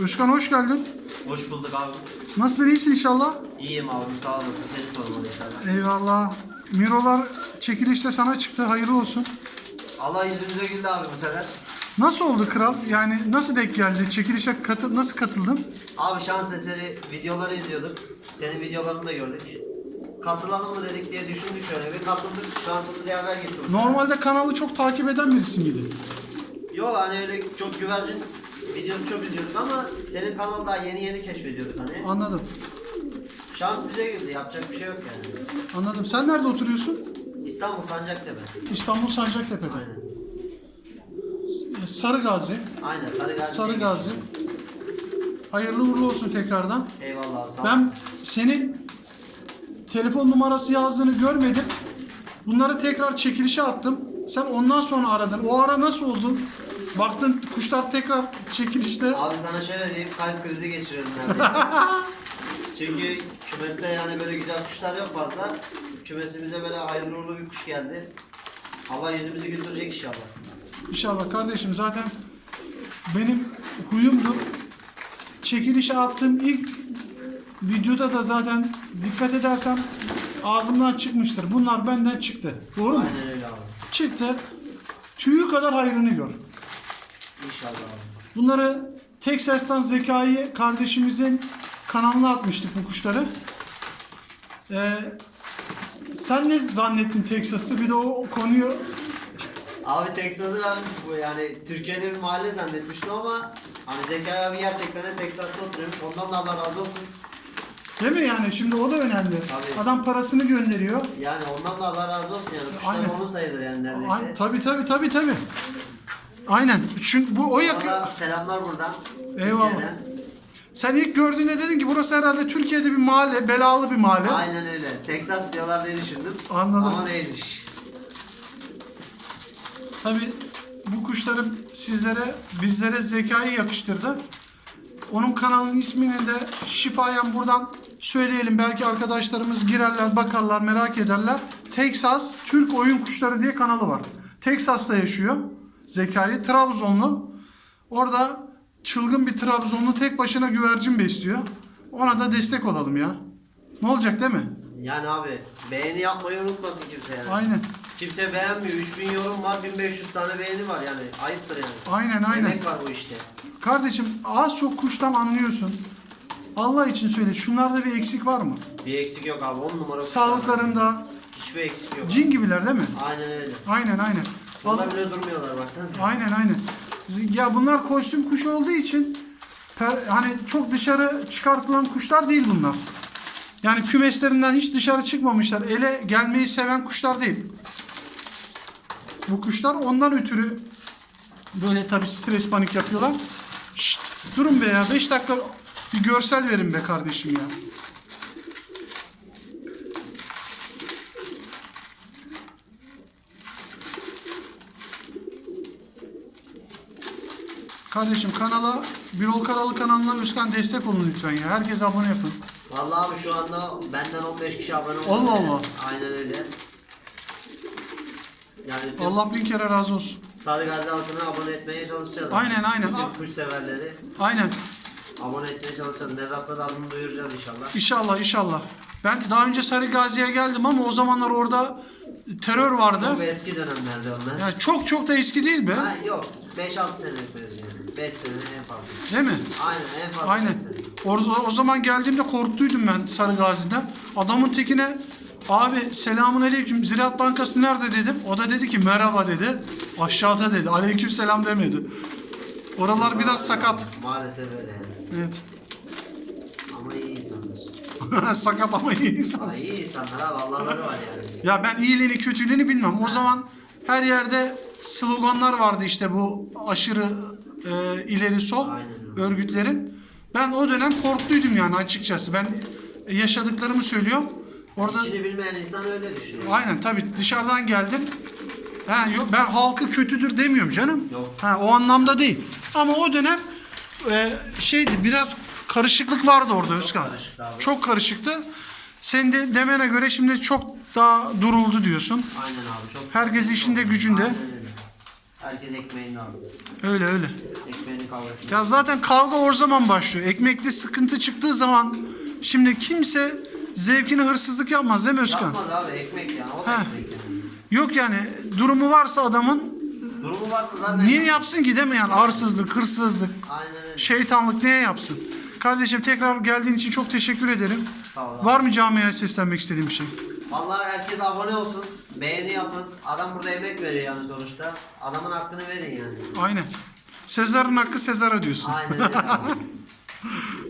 Özkan hoş geldin. Hoş bulduk abi. Nasılsın iyisin inşallah? İyiyim abi sağ olasın. Seni sormalı inşallah. Eyvallah. Mirolar çekilişte sana çıktı. Hayırlı olsun. Allah yüzümüze güldü abi bu sefer. Nasıl oldu kral? Yani nasıl denk geldi? Çekilişe katı nasıl katıldın? Abi şans eseri videoları izliyorduk. Senin videolarını da gördük. Katılalım mı dedik diye düşündük şöyle bir katıldık. Şansımız yaver gitti bu sefer. Normalde kanalı çok takip eden birisi miydi? Yok hani öyle çok güvercin videosu çok izliyorduk ama senin kanalı daha yeni yeni keşfediyorduk hani. Anladım. Şans bize güldü. Yapacak bir şey yok yani. Anladım. Sen nerede oturuyorsun? İstanbul Sancaktepe. İstanbul Sancaktepe'de. Aynen. Sarı Gazi. Aynen Sarı Gazi. Sarı Gazi. Hayırlı uğurlu olsun tekrardan. Eyvallah abi sağ Ben olasın. senin telefon numarası yazdığını görmedim. Bunları tekrar çekilişe attım. Sen ondan sonra aradın. O ara nasıl oldu? Baktın kuşlar tekrar çekilişte. Abi sana şöyle diyeyim kalp krizi geçiriyordum neredeyse. Çünkü kümeste yani böyle güzel kuşlar yok fazla. Kümesimize böyle hayırlı uğurlu bir kuş geldi. Allah yüzümüzü güldürecek inşallah. İnşallah kardeşim zaten benim huyumdur. Çekilişe attığım ilk videoda da zaten dikkat edersen ağzımdan çıkmıştır. Bunlar benden çıktı. Doğru mu? Aynen öyle abi. Çıktı. Tüyü kadar hayrını gör. İnşallah. Bunları Texas'tan Zekai kardeşimizin kanalına atmıştık bu kuşları. Ee, sen ne zannettin Texas'ı? Bir de o konuyu Abi Texas'ı ben bu yani Türkiye'de bir mahalle zannetmiştim ama hani Zekai abi gerçekten de Texas'ta oturuyormuş. Ondan da Allah razı olsun. değil mi yani? Şimdi o da önemli. Tabii. Adam parasını gönderiyor. Yani ondan da Allah razı olsun yani. Kuşlar Aynen. onun sayılır yani neredeyse. Ay, tabii tabii tabii tabii. Aynen. Çünkü bu o yakın. Selamlar buradan. Eyvallah. Türkiye'den. Sen ilk gördüğünde dedin ki burası herhalde Türkiye'de bir mahalle, belalı bir mahalle. Aynen öyle. Texas diyorlar diye düşündüm. Anladım. Ama değilmiş. Tabii bu kuşları sizlere, bizlere zekayı yakıştırdı. Onun kanalının ismini de şifayen buradan söyleyelim. Belki arkadaşlarımız girerler, bakarlar, merak ederler. Texas Türk Oyun Kuşları diye kanalı var. Texas'ta yaşıyor. Zekai Trabzonlu. Orada çılgın bir Trabzonlu tek başına güvercin besliyor. Ona da destek olalım ya. Ne olacak değil mi? Yani abi beğeni yapmayı unutmasın kimse yani. Aynen. Kimse beğenmiyor. 3000 yorum var, 1500 tane beğeni var yani. Ayıptır yani. Aynen aynen. Emek var bu işte. Kardeşim az çok kuştan anlıyorsun. Allah için söyle şunlarda bir eksik var mı? Bir eksik yok abi. 10 numara kuşlar var. Sağlıklarında Hiçbir eksik yok. cin gibiler değil mi? Aynen öyle. Aynen aynen. Bunlar bile durmuyorlar baksana sen. aynen aynen. Ya bunlar kostüm kuşu olduğu için per- hani çok dışarı çıkartılan kuşlar değil bunlar. Yani kümeslerinden hiç dışarı çıkmamışlar. Ele gelmeyi seven kuşlar değil. Bu kuşlar ondan ötürü böyle tabi stres panik yapıyorlar. Şşt, durun be ya 5 dakika bir görsel verin be kardeşim ya. Kardeşim kanala Birol Karalı kanalına Özkan destek olun lütfen ya. Herkes abone yapın. Vallahi abi şu anda benden 15 kişi abone oldu. Allah Allah. Aynen öyle. Yani tüm Allah bin kere razı olsun. Sarı Gazi halkını abone etmeye çalışacağız. Aynen, aynen. Aa. kuş severleri Aynen. abone etmeye çalışacağız. Mezatla da adını duyuracağız inşallah. İnşallah inşallah. Ben daha önce Sarı Gazi'ye geldim ama o zamanlar orada terör vardı. Çok eski dönemlerde onlar. Yani çok çok da eski değil be. Ha, yok 5-6 senelik mevzu yani. 5 sene en fazla. Değil mi? Aynen en fazla Aynen. sene. O, o zaman geldiğimde korktuydum ben Sarı Gazi'den. Adamın tekine abi selamun aleyküm Ziraat Bankası nerede dedim. O da dedi ki merhaba dedi. Aşağıda dedi. Aleyküm selam demedi. Oralar biraz sakat. Maalesef öyle. Evet. Sakat ama iyi insan. Ha, iyi insanlar abi Allah'ları var yani. Ya ben iyiliğini kötülüğünü bilmem. O zaman her yerde sloganlar vardı işte bu aşırı e, ileri sol Aynen örgütlerin. Ben o dönem korktuydum yani açıkçası. Ben yaşadıklarımı söylüyorum. Orada İçini bilmeyen insan öyle düşünüyor. aynen tabii dışarıdan geldim. Ha, yok, ben halkı kötüdür demiyorum canım. Yok. Ha, o anlamda değil. Ama o dönem e, şeydi biraz karışıklık vardı orada Özkan. abi. Çok karışıktı. Senin de demene göre şimdi çok daha duruldu diyorsun. Aynen abi çok. Herkes işinde gücünde. Aynen öyle. Herkes ekmeğini aldı. Öyle öyle. Ekmeğini kavgası. Ya zaten kavga o zaman başlıyor. Ekmekte sıkıntı çıktığı zaman şimdi kimse zevkine hırsızlık yapmaz değil mi Özkan? Yapmaz abi ekmek ya. O da Heh. ekmek yani. Yok yani durumu varsa adamın Durumu varsa zaten... niye yapsın ki değil mi yani arsızlık, hırsızlık, Aynen öyle. şeytanlık niye yapsın? Kardeşim tekrar geldiğin için çok teşekkür ederim. Sağ ol abi. Var mı camiaya seslenmek istediğim bir şey? Vallahi herkes abone olsun. Beğeni yapın. Adam burada emek veriyor yani sonuçta. Adamın hakkını verin yani. Aynen. Sezar'ın hakkı Sezar'a diyorsun. Aynen öyle.